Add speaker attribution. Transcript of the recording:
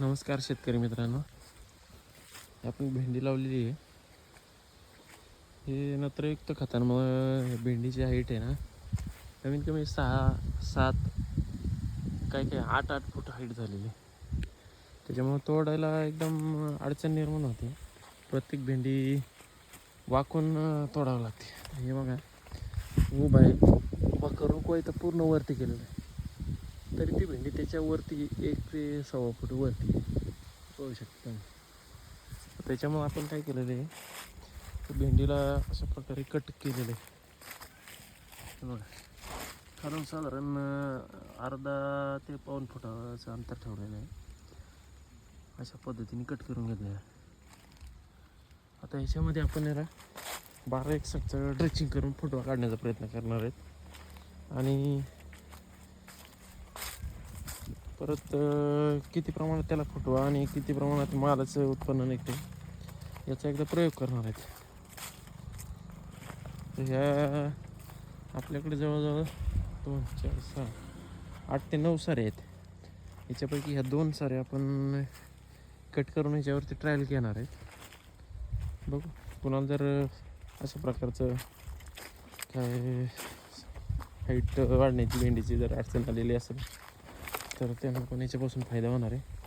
Speaker 1: नमस्कार शेतकरी मित्रांनो. आपण भेंडी लावलेली आहे. हे नत्रयुक्त खतांमुळे भेंडीची हाईट आहे ना. कमीत कमी सहा सात काय काय आठ आठ फूट हाईट झालेली आहे. त्याच्यामुळे तोडायला एकदम अडचण निर्माण होते. प्रत्येक भेंडी वाकून तोडावं लागते. हे बघा उभा आहे. उभा करून कोय तर पूर्ण वरती केलेलं आहे. तरी ती भेंडी त्याच्यावरती एक ते सव्वा फूट वरती आहे. पाहू शकता आपण काय केलेलं आहे भेंडीला अशा प्रकारे कट केलेलं आहे. बघा. कारण साधारण अर्धा ते पाऊन फुटाचं अंतर ठेवलेलं आहे. अशा पद्धतीने कट करून घेतलेलं आहे. आता ह्याच्यामध्ये आपण याला बारा एक साठचं ड्रेचिंग करून फोटो काढण्याचा प्रयत्न करणार आहेत. आणि परत किती प्रमाणात त्याला फुटवा आणि किती प्रमाणात मालाचं उत्पन्न निघते याचा एकदा प्रयोग करणार आहेत. तर ह्या आपल्याकडे जवळजवळ दोन चार सहा आठ ते नऊ सारे आहेत. याच्यापैकी ह्या दोन सारे आपण कट करून याच्यावरती ट्रायल घेणार आहेत. बघू कुणाला जर अशा प्रकारचं काय हाईट वाढण्याची भेंडीची जर अडचण आलेली असेल तर त्यांना पण याच्यापासून फायदा होणार आहे.